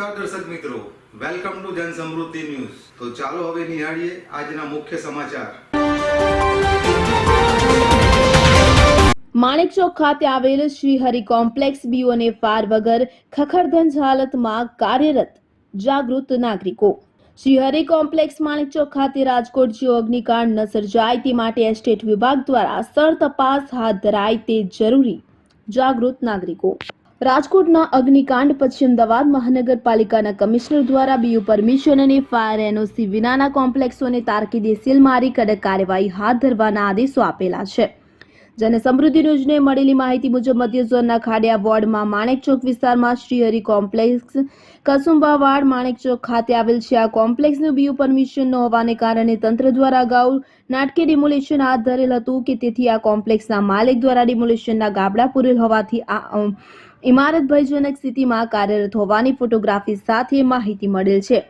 નમસ્કાર દર્શક મિત્રો. વેલકમ ટુ જન સમૃદ્ધિ ન્યૂઝ તો ચાલો હવે નિહાળીએ આજના મુખ્ય સમાચાર. માણેકચોક ખાતે આવેલ શ્રી હરિ કોમ્પ્લેક્સ બીઓને ફાર વગર ખખડધંજ હાલતમાં કાર્યરત જાગૃત નાગરિકો. શ્રી હરિ કોમ્પ્લેક્સ માણેકચોક ખાતે રાજકોટ જેવો અગ્નિકાંડ ન સર્જાય તે માટે એસ્ટેટ વિભાગ દ્વારા સ્થળ તપાસ હાથ ધરાય તે જરૂરી જાગૃત નાગરિકો. રાજકોટના અગ્નિકાંડ પછી અમદાવાદ મહાનગરપાલિકાના કમિશનર દ્વારા બીયુ પરમિશન અને ફાયર એનઓસી વિનાના કોમ્પ્લેક્સોને તારકીદે સીલ મારી કડક કાર્યવાહી હાથ ધરવાના આદેશો આપેલા છે. જન સમૃદ્ધિ ન્યૂઝને મળેલી માહિતી મુજબ મધ્ય ઝોનના ખાડિયા વોર્ડમાં માણેકચોક વિસ્તારમાં શ્રીહરિ કોમ્પ્લેક્સ કસુંબાવાડ માણેકચોક ખાતે આવેલ છે. આ કોમ્પ્લેક્સનું બીયુ પરમિશન ન હોવાને કારણે તંત્ર દ્વારા અગાઉ નાટકીય ડિમોલેશન હાથ ધરેલ હતું કે તેથી આ કોમ્પ્લેક્સના માલિક દ્વારા ડિમોલેશનના ગાબડા પૂરેલ હોવાથી આ ઇમારત ભયજનક સ્થિતિમાં કાર્યરત હોવાની ફોટોગ્રાફી સાથે માહિતી મળેલ છે.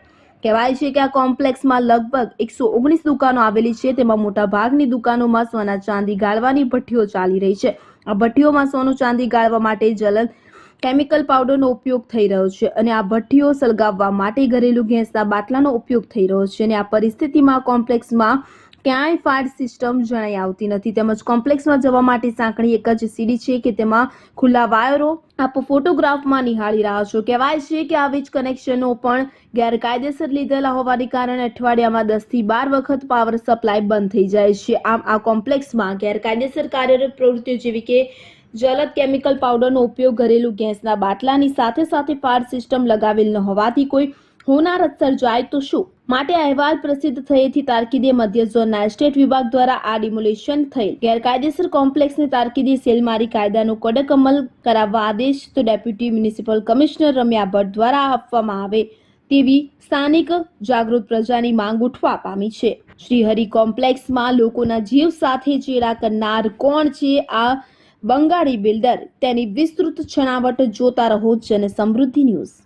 કહેવાય છે કે આ કોમ્પ્લેક્સમાં લગભગ એકસો ઓગણીસ દુકાનો આવેલી છે. તેમાં મોટા ભાગની દુકાનોમાં સોના ચાંદી ગાળવાની ભઠ્ઠીઓ ચાલી રહી છે. આ ભઠ્ઠીઓમાં સોનું ચાંદી ગાળવા માટે જલન કેમિકલ પાવડરનો ઉપયોગ થઈ રહ્યો છે અને આ ભઠ્ઠીઓ સળગાવવા માટે ઘરેલું ગેસના બાટલાનો ઉપયોગ થઈ રહ્યો છે અને આ પરિસ્થિતિમાં કોમ્પ્લેક્સમાં ક્યાંય ફાયર સિસ્ટમ જણાઈ આવતી નથી. તેમજ કોમ્પ્લેક્સમાં જવા માટે સાંકળી એક જ સીડી છે કે તેમાં ખુલ્લા વાયરો આપ ફોટોગ્રાફમાં નિહાળી રહ્યા છો. કહેવાય છે કે આ વીજ કનેક્શનો પણ ગેરકાયદેસર લીધેલા હોવાને કારણે અઠવાડિયામાં દસથી બાર વખત પાવર સપ્લાય બંધ થઈ જાય છે. આમ, આ કોમ્પ્લેક્સમાં ગેરકાયદેસર કાર્યરત પ્રવૃત્તિઓ જેવી કે જલદ કેમિકલ પાવડરનો ઉપયોગ ઘરેલું ગેસના બાટલાની સાથે સાથે ફાયર સિસ્ટમ લગાવેલ ન હોવાથી કોઈ હોનારત સર્જાય તો શું? માટે અહેવાલ પ્રસિદ્ધ થયેથી તારકીદે મધ્ય ઝોનના એસ્ટેટ વિભાગ દ્વારા આ ડિમોલેશન થયેલ. ગેરકાયદેસર કોમ્પ્લેક્સને તારકીદે સેલમારી કાયદાનો કડક અમલ કરાવવા આદેશ તો ડેપ્યુટી મ્યુનિસિપલ કમિશનર રમ્યા ભટ્ટ દ્વારા આપવામાં આવે તેવી સ્થાનિક જાગૃત પ્રજાની માંગ ઉઠવા પામી છે. શ્રીહરિ કોમ્પ્લેક્સમાં લોકોના જીવ સાથે ચેડા કરનાર કોણ છે? આ બંગાળી બિલ્ડર તેની વિસ્તૃત છણાવટ જોતા રહો જન સમૃદ્ધિ ન્યૂઝ.